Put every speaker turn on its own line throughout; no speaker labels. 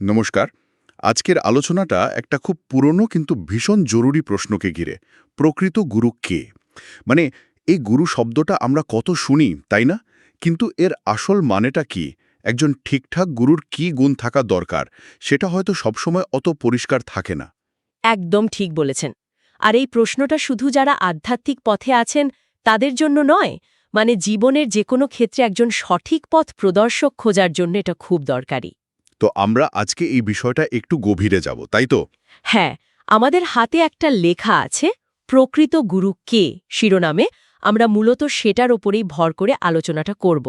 নমস্কার। আজকের আলোচনাটা একটা খুব পুরনো কিন্তু ভীষণ জরুরি প্রশ্নকে ঘিরে। প্রকৃত গুরু কে? মানে এই গুরু শব্দটা আমরা কত শুনি, তাই না? কিন্তু এর আসল মানেটা কি? একজন ঠিকঠাক গুরুর কি গুণ থাকা দরকার? সেটা হয়তো সবসময় অত পরিষ্কার থাকে না।
একদম ঠিক বলেছেন। আর এই প্রশ্নটা শুধু যারা আধ্যাত্মিক পথে আছেন, তাদের জন্য নয় মানে জীবনের যে কোনো ক্ষেত্রে একজন সঠিক পথ প্রদর্শক খোঁজার জন্য এটা খুব দরকারি।
তো আমরা আজকে এই বিষয়টা একটু গভীরে যাব তাই তো?
হ্যাঁ আমাদের হাতে একটা লেখা আছে প্রকৃত গুরু কে? শিরোনামে আমরা মূলত সেটার ওপরেই ভর করে আলোচনাটা করব।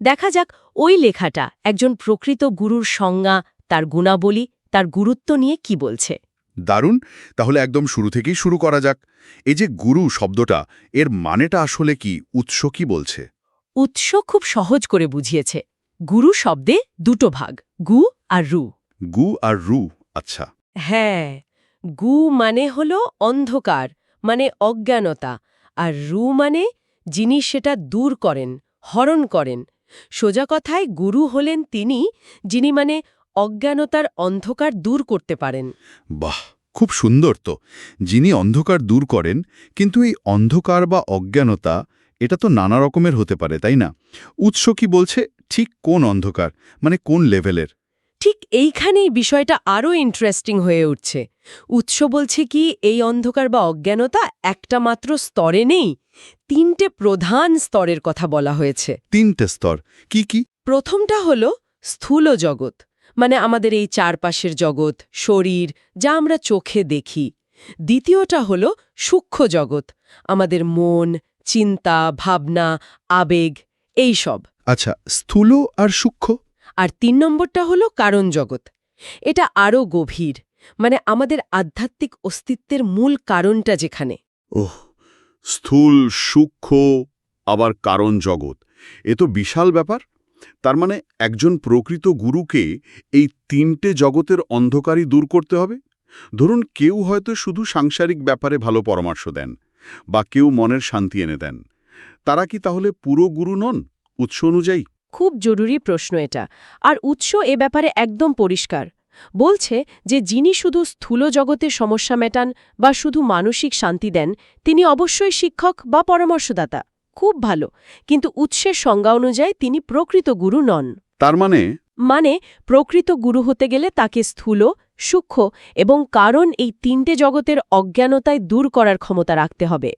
দেখা যাক ওই লেখাটা একজন প্রকৃত গুরুর সংজ্ঞা তার গুণাবলী তার গুরুত্ব নিয়ে কি বলছে।
দারুণ! তাহলে একদম শুরু থেকেই শুরু করা যাক। এই যে গুরু শব্দটা এর মানেটা আসলে কি? উৎস কি বলছে?
উৎস খুব সহজ করে বুঝিয়েছে। গুরু শব্দে দুটো ভাগ। গু আর রু।
গু আর রু আচ্ছা।
হ্যাঁ গু মানে হল অন্ধকার মানে অজ্ঞানতা আর রু মানে যিনি সেটা দূর করেন হরণ করেন। সোজা কথায় গুরু হলেন তিনি যিনি মানে অজ্ঞানতার অন্ধকার দূর করতে পারেন।
বাহ খুব সুন্দর তো। যিনি অন্ধকার দূর করেন কিন্তু এই অন্ধকার বা অজ্ঞানতা এটা তো নানা রকমের হতে পারে তাই না? উৎস কি বলছে? ঠিক কোন অন্ধকার মানে কোন লেভেলের?
ঠিক এইখানেই বিষয়টা আরও ইন্টারেস্টিং হয়ে উঠছে। উৎস বলছে কি এই অন্ধকার বা অজ্ঞানতা একটা মাত্র স্তরে নেই তিনটে প্রধান স্তরের কথা বলা হয়েছে।
তিনটে স্তর কি কি?
প্রথমটা হল স্থূল জগৎ মানে আমাদের এই চারপাশের জগৎ শরীর যা আমরা চোখে দেখি। দ্বিতীয়টা হল সূক্ষ্ম জগৎ আমাদের মন চিন্তা ভাবনা আবেগ এই সব
আচ্ছা স্থূল আর সূক্ষ্ম?
আর তিন নম্বরটা হল কারণ জগৎ। এটা আরও গভীর মানে আমাদের আধ্যাত্মিক অস্তিত্বের মূল কারণটা যেখানে।
ওহ স্থূল সূক্ষ্ম আবার কারণ জগৎ। এ তো বিশাল ব্যাপার। তার মানে একজন প্রকৃত গুরুকে এই তিনটে জগতের অন্ধকারই দূর করতে হবে? ধরুন কেউ হয়তো শুধু সাংসারিক ব্যাপারে ভালো পরামর্শ দেন বা কেউ মনের শান্তি এনে দেন। তারা কি তাহলে পুরো গুরু নন? উৎস অনুযায়ী?
খুব জরুরি প্রশ্ন এটা। আর উৎস এ ব্যাপারে একদম পরিষ্কার। বলছে যে যিনি শুধু স্থূল জগতে সমস্যা মেটান বা শুধু মানসিক শান্তি দেন তিনি অবশ্যই শিক্ষক বা পরামর্শদাতা। খুব ভালো। কিন্তু উৎসের সংজ্ঞা অনুযায়ী তিনি প্রকৃত গুরু নন।
তার মানে?
মানে প্রকৃত গুরু হতে গেলে তাকে স্থূল সূক্ষ্ম এবং কারণ এই তিনটে জগতের অজ্ঞানতায় দূর করার ক্ষমতা রাখতে হবে।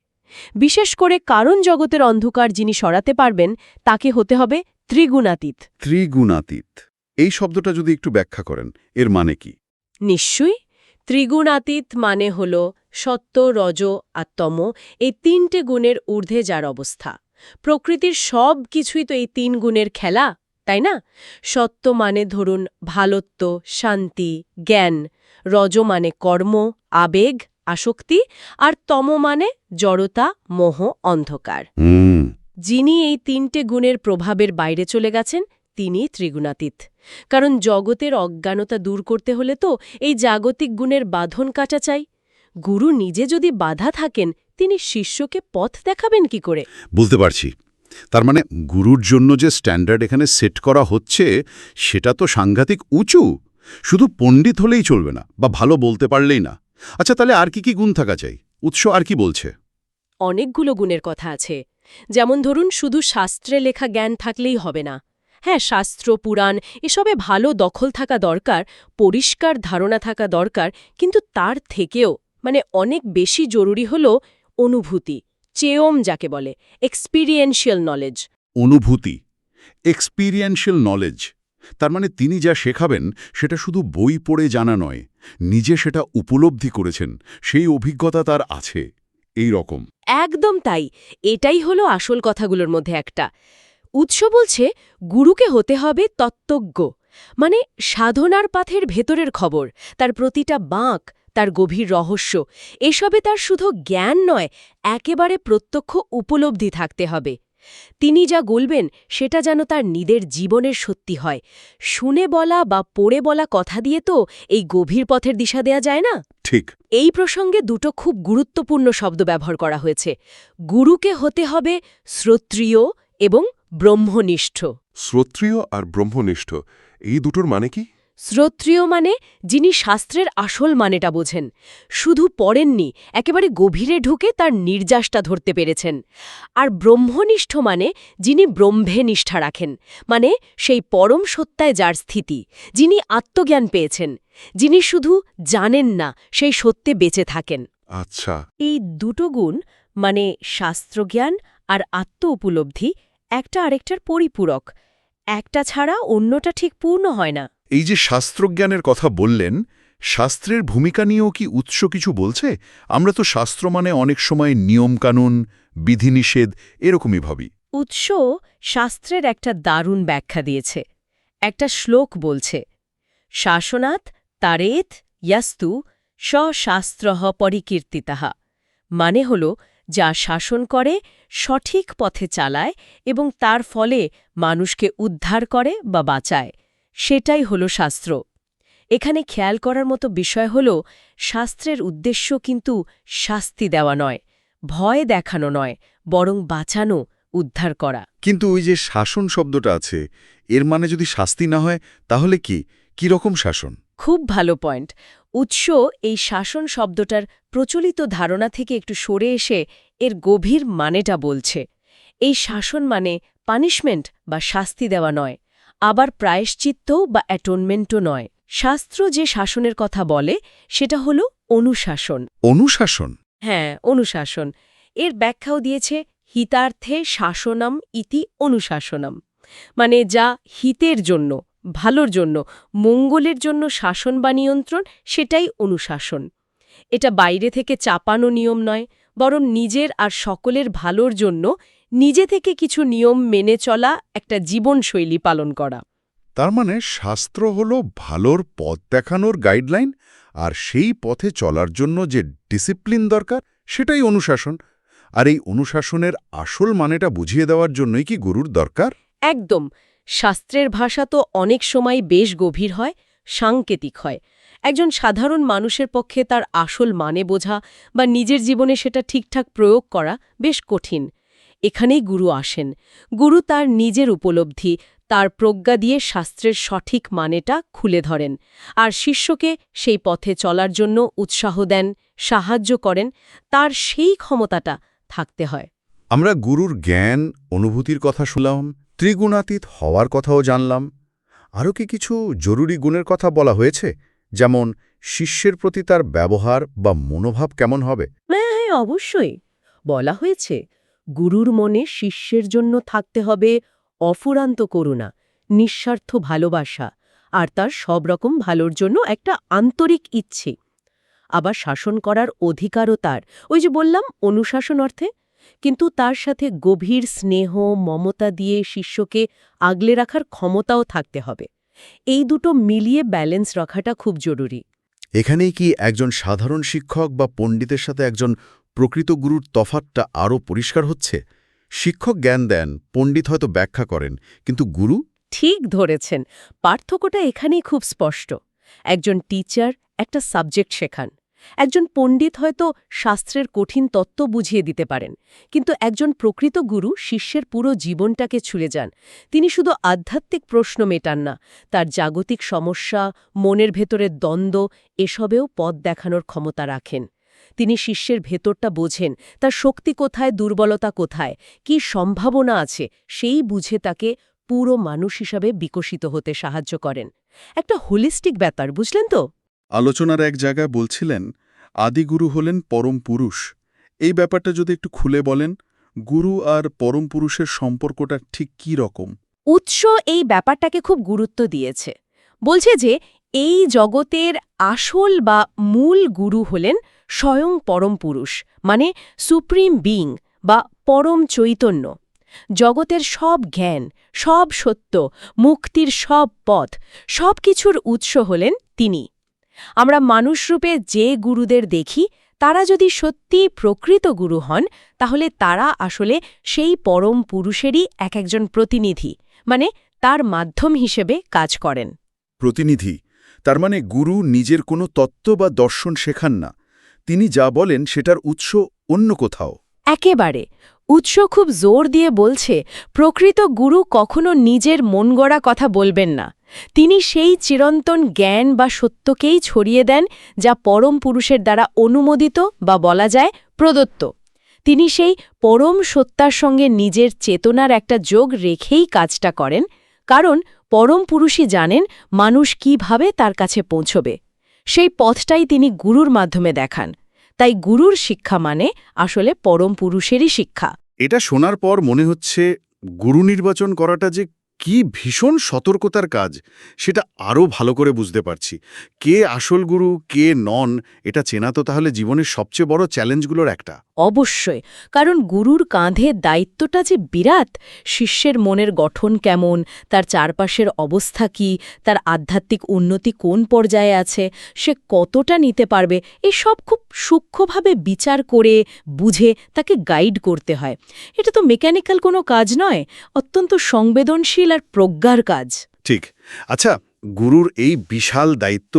বিশেষ করে কারণ জগতের অন্ধকার যিনি সরাতে পারবেন তাকে হতে হবে ত্রিগুণাতীত।
ত্রিগুণাতীত। এই শব্দটা যদি একটু ব্যাখ্যা করেন এর মানে কি?
নিশ্চয়ই। ত্রিগুণাতীত মানে হল সত্য রজ আর তম এই তিনটে গুণের ঊর্ধ্বে যার অবস্থা। প্রকৃতির সব কিছুই তো এই তিন গুণের খেলা তাই না? সত্য মানে ধরুন ভালত্ব শান্তি জ্ঞান রজ মানে কর্ম আবেগ আসক্তি আর তম মানে জড়তা মোহ অন্ধকার। যিনি এই তিনটে গুণের প্রভাবের বাইরে চলে গেছেন তিনি ত্রিগুণাতীত। কারণ জগতের অজ্ঞানতা দূর করতে হলে তো এই জাগতিক গুণের বাঁধন কাটা চাই। গুরু নিজে যদি বাধা থাকেন তিনি শিষ্যকে পথ দেখাবেন কি করে?
বুঝতে পারছি। তার মানে গুরুর জন্য যে স্ট্যান্ডার্ড এখানে সেট করা হচ্ছে সেটা তো সাংঘাতিক উঁচু। শুধু পণ্ডিত হলেই চলবে না বা ভালো বলতে পারলেই না। আচ্ছা তাহলে আর কি কি গুণ থাকা চাই? উৎস আর কি বলছে?
অনেকগুলো গুণের কথা আছে। যেমন ধরুন শুধু শাস্ত্রে লেখা জ্ঞান থাকলেই হবে না। হ্যাঁ শাস্ত্র পুরাণ এসবে ভালো দখল থাকা দরকার পরিষ্কার ধারণা থাকা দরকার কিন্তু তার থেকেও মানে অনেক বেশি জরুরি হল অনুভূতি চেয়ম যাকে বলে এক্সপিরিয়েন্সিয়াল নলেজ
অনুভূতি এক্সপিরিয়েন্সিয়াল নলেজ তার মানে তিনি যা শেখাবেন সেটা শুধু বই পড়ে জানা নয়, নিজে সেটা উপলব্ধি করেছেন, সেই অভিজ্ঞতা তার আছে, এই রকম।
একদম তাই, এটাই হলো আসল কথাগুলোর মধ্যে একটা। উৎস বলছে, গুরুকে হতে হবে তত্ত্বজ্ঞ মানে সাধনার পাথের ভেতরের খবর, তার প্রতিটা বাঁক, তার গভীর রহস্য, এসবে তার শুধু জ্ঞান নয়, একেবারে প্রত্যক্ষ উপলব্ধি থাকতে হবে। তিনি যা বলবেন সেটা যেন তার নিদের জীবনের সত্যি হয়। শুনে বলা বা পড়ে বলা কথা দিয়ে তো এই গভীর পথের দিশা দেয়া যায় না?
ঠিক।
এই প্রসঙ্গে দুটো খুব গুরুত্বপূর্ণ শব্দ ব্যবহার করা হয়েছে। গুরুকে হতে হবে শ্রোত্রিয় এবং ব্রহ্মনিষ্ঠ।
শ্রোত্রিয় আর ব্রহ্মনিষ্ঠ এই দুটোর মানে কি?
শ্রোত্রিয় মানে যিনি শাস্ত্রের আসল মানেটা বোঝেন। শুধু পড়েননি একেবারে গভীরে ঢুকে তার নির্যাসটা ধরতে পেরেছেন। আর ব্রহ্মনিষ্ঠ মানে যিনি ব্রহ্মে নিষ্ঠা রাখেন মানে সেই পরম সত্যায় যার স্থিতি যিনি আত্মজ্ঞান পেয়েছেন যিনি শুধু জানেন না সেই সত্যে বেঁচে থাকেন।
আচ্ছা।
এই দুটো গুণ মানে শাস্ত্রজ্ঞান আর আত্ম উপলব্ধি একটা আরেকটার পরিপূরক। একটা ছাড়া অন্যটা ঠিক পূর্ণ হয় না।
এই যে শাস্ত্রজ্ঞানের কথা বললেন, শাস্ত্রের ভূমিকা নিয়েও কি উৎস কিছু বলছে? আমরা তো শাস্ত্র মানে অনেক সময় নিয়মকানুন, বিধিনিষেধ, এরকমই ভাবি।
উৎস শাস্ত্রের একটা দারুণ ব্যাখ্যা দিয়েছে। একটা শ্লোক বলছে, শাসনাৎ তারেত ইয়াস্তু স্বশাস্ত্রহ পরিকীর্তিতাহা মানে হল, যা শাসন করে, সঠিক পথে চালায় এবং তার ফলে মানুষকে উদ্ধার করে বা বাঁচায়। সেটাই হল শাস্ত্র। এখানে খেয়াল করার মতো বিষয় হল শাস্ত্রের উদ্দেশ্য কিন্তু শাস্তি দেওয়া নয় ভয় দেখানো নয় বরং বাঁচানো উদ্ধার করা।
কিন্তু ওই যে শাসন শব্দটা আছে এর মানে যদি শাস্তি না হয় তাহলে কি? কি রকম শাসন?
খুব ভালো পয়েন্ট। উৎস এই শাসন শব্দটার প্রচলিত ধারণা থেকে একটু সরে এসে এর গভীর মানেটা বলছে। এই শাসন মানে পানিশমেন্ট বা শাস্তি দেওয়া নয় আবার প্রায়শ্চিত্ত বা অ্যাটোনমেন্টও নয়। শাস্ত্র যে শাসনের কথা বলে সেটা হল অনুশাসন।
অনুশাসন?
হ্যাঁ অনুশাসন। এর ব্যাখ্যাও দিয়েছে হিতার্থে শাসনম ইতি অনুশাসনম। মানে যা হিতের জন্য ভালোর জন্য মঙ্গলের জন্য শাসন বা নিয়ন্ত্রণ সেটাই অনুশাসন। এটা বাইরে থেকে চাপানো নিয়ম নয় বরং নিজের আর সকলের ভালোর জন্য নিজে থেকে কিছু নিয়ম মেনে চলা একটা জীবনশৈলী পালন করা।
তার মানে শাস্ত্র হল ভালোর পথ দেখানোর গাইডলাইন আর সেই পথে চলার জন্য যে ডিসিপ্লিন দরকার সেটাই অনুশাসন। আর এই অনুশাসনের আসল মানেটা বুঝিয়ে দেওয়ার জন্যই কি গুরুর দরকার?
একদম। শাস্ত্রের ভাষা তো অনেক সময় বেশ গভীর হয় সাংকেতিক হয়। একজন সাধারণ মানুষের পক্ষে তার আসল মানে বোঝা বা নিজের জীবনে সেটা ঠিকঠাক প্রয়োগ করা বেশ কঠিন। এখানেই গুরু আসেন। গুরু তার নিজের উপলব্ধি তার প্রজ্ঞা দিয়ে শাস্ত্রের সঠিক মানেটা খুলে ধরেন আর শিষ্যকে সেই পথে চলার জন্য উৎসাহ দেন সাহায্য করেন তার সেই ক্ষমতাটা থাকতে হয়।
আমরা গুরুর জ্ঞান অনুভূতির কথা শুনলাম ত্রিগুণাতীত হওয়ার কথাও জানলাম। আরও কি কিছু জরুরি গুণের কথা বলা হয়েছে? যেমন শিষ্যের প্রতি তার ব্যবহার বা মনোভাব কেমন হবে?
হ্যাঁ হ্যাঁ অবশ্যই। বলা হয়েছে গুরুর মনে শিষ্যের জন্য থাকতে হবে অফুরান্ত করুণা, নিঃস্বার্থ ভালোবাসা, আর তার সব রকম ভালোর জন্য একটা আন্তরিক ইচ্ছে। আবার শাসন করার অধিকারও তার। ওই যে বললাম, অনুশাসন অর্থে। কিন্তু তার সাথে গভীর স্নেহ, মমতা দিয়ে শিষ্যকে আগলে রাখার ক্ষমতাও থাকতে হবে। এই দুটো মিলিয়ে ব্যালেন্স রাখাটা খুব জরুরি।
এখানেই কি একজন সাধারণ শিক্ষক বা পণ্ডিতের সাথে একজন প্রকৃত গুরুর তফাতটা আরও পরিষ্কার হচ্ছে? শিক্ষক জ্ঞান দেন, পণ্ডিত হয়তো ব্যাখ্যা করেন, কিন্তু গুরু?
ঠিক ধরেছেন। পার্থক্যটা এখানেই খুব স্পষ্ট। একজন টিচার একটা সাবজেক্ট শেখান। একজন পণ্ডিত হয়তো শাস্ত্রের কঠিন তত্ত্ব বুঝিয়ে দিতে পারেন, কিন্তু একজন প্রকৃত গুরু শিষ্যের পুরো জীবনটাকে ছুঁড়ে যান। তিনি শুধু আধ্যাত্মিক প্রশ্ন মেটান না, তার জাগতিক সমস্যা, মনের ভেতরের দ্বন্দ্ব, এসবেও পথ দেখানোর ক্ষমতা রাখেন। তিনি শিষ্যের ভেতরটা বোঝেন তার শক্তি কোথায় দুর্বলতা কোথায় কি সম্ভাবনা আছে সেই বুঝে তাকে পুরো মানুষ হিসাবে বিকশিত হতে সাহায্য করেন। একটা হোলিস্টিক ব্যাপার বুঝলেন তো?
আলোচনার এক জায়গায় বলছিলেন আদিগুরু হলেন পরম পুরুষ। এই ব্যাপারটা যদি একটু খুলে বলেন গুরু আর পরম পুরুষের সম্পর্কটা ঠিক কী রকম?
উৎস এই ব্যাপারটাকে খুব গুরুত্ব দিয়েছে। বলছে যে এই জগতের আসল বা মূল গুরু হলেন স্বয়ং পরম পুরুষ মানে সুপ্রিম বিং বা পরম চৈতন্য। জগতের সব জ্ঞান, সব সত্য, মুক্তির সব পথ, সব কিছুর উৎস হলেন তিনি। আমরা মানুষরূপে যে গুরুদের দেখি, তারা যদি সত্যি প্রকৃত গুরু হন, তাহলে তারা আসলে সেই পরম পুরুষেরই এক একজন প্রতিনিধি মানে তার মাধ্যম হিসেবে কাজ করেন।
প্রতিনিধি তার মানে গুরু নিজের কোনো তত্ত্ব বা দর্শন শেখান না। তিনি যা বলেন সেটার উৎস অন্য কোথাও।
একেবারে। উৎস খুব জোর দিয়ে বলছে, প্রকৃত গুরু কখনো নিজের মন কথা বলবেন না। তিনি সেই চিরন্তন জ্ঞান বা সত্যকেই ছড়িয়ে দেন, যা পরম পুরুষের দ্বারা অনুমোদিত বা বলা যায় প্রদত্ত। তিনি সেই পরম সত্তার সঙ্গে নিজের চেতনার একটা যোগ রেখেই কাজটা করেন কারণ পরম পুরুষই জানেন মানুষ কীভাবে তার কাছে পৌঁছবে। সেই পথটাই তিনি গুরুর মাধ্যমে দেখান। তাই গুরুর শিক্ষা মানে আসলে পরম পুরুষেরই শিক্ষা।
এটা শোনার পর মনে হচ্ছে গুরু নির্বাচন করাটা যে কি ভীষণ সতর্কতার কাজ, সেটা আরও ভালো করে বুঝতে পারছি। কে আসল গুরু, কে নন, এটা চেনা তো তাহলে জীবনের সবচেয়ে বড় চ্যালেঞ্জগুলোর একটা।
অবশ্যই, কারণ গুরুর কাঁধে দায়িত্বটা যে বিরাট, শিষ্যের মনের গঠন কেমন, তার চারপাশের অবস্থা কি, তার আধ্যাত্মিক উন্নতি কোন পর্যায়ে আছে, সে কতটা নিতে পারবে, এসব খুব সূক্ষ্মভাবে বিচার করে, বুঝে তাকে গাইড করতে হয়। এটা তো মেকানিক্যাল কোনো কাজ নয়, অত্যন্ত সংবেদনশীল আর প্রজ্ঞার কাজ।
ঠিক। আচ্ছা গুরুর এই বিশাল দায়িত্ব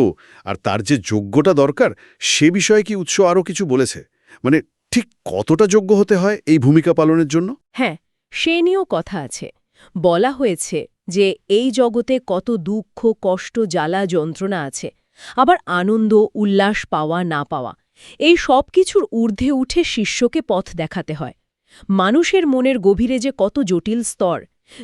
আর তার যে যোগ্যটা দরকার সে বিষয়ে কি উৎস আরও কিছু বলেছে? মানে ঠিক কতটা যোগ্য হতে হয় এই ভূমিকা পালনের জন্য?
হ্যাঁ সে নিয়েও কথা আছে। বলা হয়েছে যে এই জগতে কত দুঃখ কষ্ট জ্বালা যন্ত্রণা আছে। আবার আনন্দ উল্লাস পাওয়া না পাওয়া এই সব কিছুর ঊর্ধ্বে উঠে শিষ্যকে পথ দেখাতে হয়। মানুষের মনের গভীরে যে কত জটিল স্তর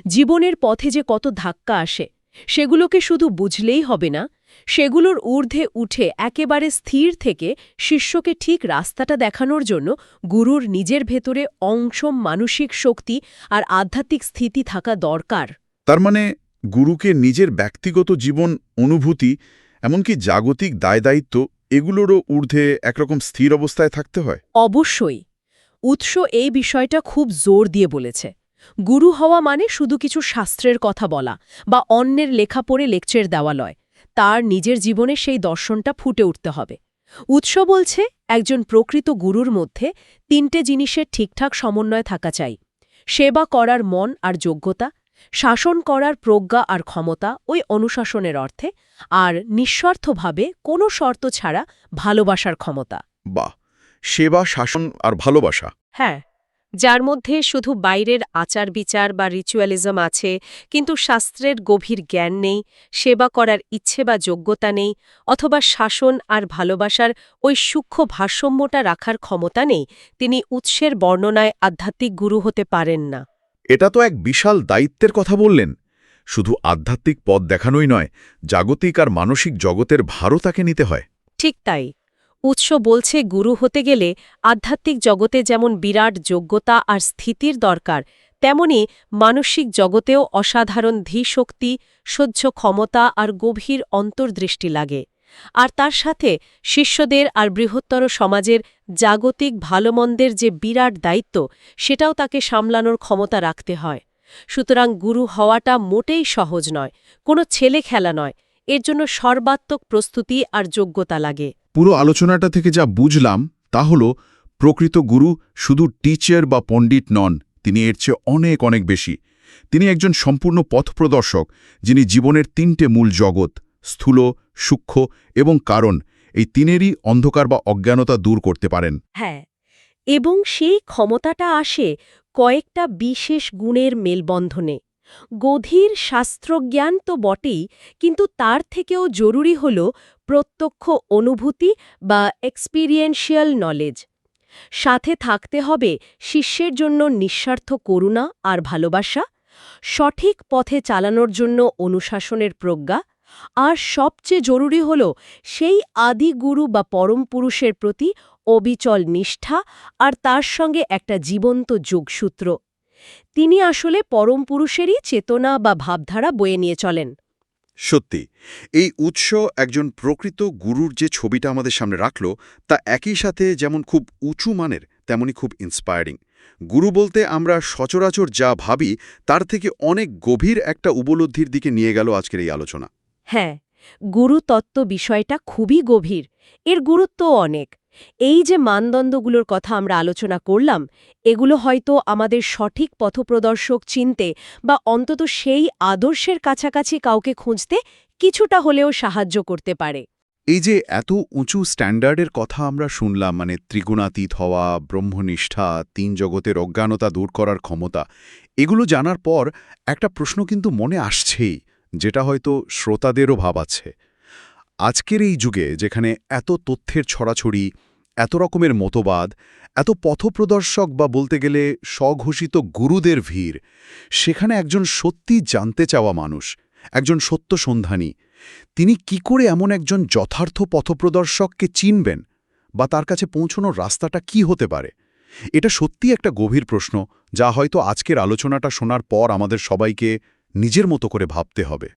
জীবনের পথে যে কত ধাক্কা আসে সেগুলোকে শুধু বুঝলেই হবে না সেগুলোর ঊর্ধ্বে উঠে একেবারে স্থির থেকে শিষ্যকে ঠিক রাস্তাটা দেখানোর জন্য গুরুর নিজের ভেতরে অংশম মানসিক শক্তি আর আধ্যাত্মিক স্থিতি থাকা দরকার।
তার মানে গুরুকে নিজের ব্যক্তিগত জীবন অনুভূতি এমনকি জাগতিক দায়দায়িত্ব এগুলোরও ঊর্ধ্বে একরকম স্থির অবস্থায় থাকতে হয়?
অবশ্যই। উৎস এই বিষয়টা খুব জোর দিয়ে বলেছে। গুরু হওয়া মানে শুধু কিছু শাস্ত্রের কথা বলা বা অন্যের লেখা পড়ে লেকচার দেওয়া লয়। তার নিজের জীবনে সেই দর্শনটা ফুটে উঠতে হবে। উৎস বলছে একজন প্রকৃত গুরুর মধ্যে তিনটে জিনিসের ঠিকঠাক সমন্বয় থাকা চাই। সেবা করার মন আর যোগ্যতা শাসন করার প্রজ্ঞা আর ক্ষমতা ওই অনুশাসনের অর্থে আর নিঃস্বার্থভাবে কোনো শর্ত ছাড়া ভালোবাসার ক্ষমতা।
বাহ! সেবা শাসন আর ভালোবাসা।
হ্যাঁ। যার মধ্যে শুধু বাইরের আচার বিচার বা রিচুয়ালিজম আছে কিন্তু শাস্ত্রের গভীর জ্ঞান নেই সেবা করার ইচ্ছে বা যোগ্যতা নেই অথবা শাসন আর ভালোবাসার ওই সূক্ষ্ম ভারসাম্যটা রাখার ক্ষমতা নেই তিনি উৎসের বর্ণনায় আধ্যাত্মিক গুরু হতে পারেন না।
এটা তো এক বিশাল দায়িত্বের কথা বললেন। শুধু আধ্যাত্মিক পথ দেখানোই নয় জাগতিক আর মানসিক জগতের ভারও তাকে নিতে হয়।
ঠিক তাই। উৎস বলছে গুরু হতে গেলে আধ্যাত্মিক জগতে যেমন বিরাট যোগ্যতা আর স্থিতির দরকার, তেমনি মানসিক জগতেও অসাধারণ ধীশক্তি, সহ্য ক্ষমতা আর গভীর অন্তর্দৃষ্টি লাগে। আর তার সাথে শিষ্যদের আর বৃহত্তর সমাজের জাগতিক ভালোমন্দের যে বিরাট দায়িত্ব, সেটাও তাকে সামলানোর ক্ষমতা রাখতে হয়। সুতরাং গুরু হওয়াটা মোটেই সহজ নয়, কোনো ছেলে খেলা নয়, এর জন্য সর্বাত্মক প্রস্তুতি আর যোগ্যতা লাগে।
পুরো আলোচনাটা থেকে যা বুঝলাম তা হল, প্রকৃত গুরু শুধু টিচার বা পণ্ডিত নন, তিনি এর চেয়ে অনেক অনেক বেশি। তিনি একজন সম্পূর্ণ পথপ্রদর্শক, যিনি জীবনের তিনটে মূল জগৎ, স্থূল, সূক্ষ্ম এবং কারণ, এই তিনেরই অন্ধকার বা অজ্ঞানতা দূর করতে পারেন।
হ্যাঁ এবং সেই ক্ষমতাটা আসে কয়েকটা বিশেষ গুণের মেলবন্ধনে। গধীর শাস্ত্রজ্ঞান তো বটেই, কিন্তু তার থেকেও জরুরি হল প্রত্যক্ষ অনুভূতি বা এক্সপিরিয়েন্সিয়াল নলেজ সাথে থাকতে হবে শিষ্যের জন্য নিঃস্বার্থ করুণা আর ভালোবাসা, সঠিক পথে চালানোর জন্য অনুশাসনের প্রজ্ঞা, আর সবচেয়ে জরুরি হল সেই আদি গুরু বা পরম পুরুষের প্রতি অবিচল নিষ্ঠা আর তার সঙ্গে একটা জীবন্ত যোগসূত্র। তিনি আসলে পরম পুরুষেরই চেতনা বা ভাবধারা বয়ে নিয়ে চলেন।
সত্যি এই উৎস একজন প্রকৃত গুরুর যে ছবিটা আমাদের সামনে রাখল তা একই সাথে যেমন খুব উঁচু মানের তেমনি খুব ইন্সপায়ারিং গুরু বলতে আমরা সচরাচর যা ভাবি তার থেকে অনেক গভীর একটা উপলব্ধির দিকে নিয়ে গেল আজকের এই আলোচনা।
হ্যাঁ গুরুতত্ত্ব বিষয়টা খুবই গভীর। এর গুরুত্ব অনেক। এই যে মানদণ্ডগুলোর কথা আমরা আলোচনা করলাম, এগুলো হয়তো আমাদের সঠিক পথপ্রদর্শক চিনতে বা অন্তত সেই আদর্শের কাছাকাছি কাউকে খুঁজতে কিছুটা হলেও সাহায্য করতে পারে।
এই যে এত উঁচু স্ট্যান্ডার্ডের কথা আমরা শুনলাম মানে ত্রিগুণাতীত হওয়া, ব্রহ্মনিষ্ঠা, তিন জগতের অজ্ঞানতা দূর করার ক্ষমতা, এগুলো জানার পর একটা প্রশ্ন কিন্তু মনে আসছেই, যেটা হয়তো শ্রোতাদেরও ভাব আছে আজকের এই যুগে যেখানে এত তথ্যের ছড়াছড়ি এত রকমের মতবাদ, এত পথপ্রদর্শক বা বলতে গেলে স্বঘোষিত গুরুদের ভিড়, সেখানে একজন সত্যি জানতে চাওয়া মানুষ, একজন সত্য সন্ধানী, তিনি কি করে এমন একজন যথার্থ পথপ্রদর্শককে চিনবেন বা তার কাছে পৌঁছনোর রাস্তাটা কি হতে পারে? এটা সত্যি একটা গভীর প্রশ্ন, যা হয়তো আজকের আলোচনাটা শোনার পর আমাদের সবাইকে নিজের মতো করে ভাবতে হবে।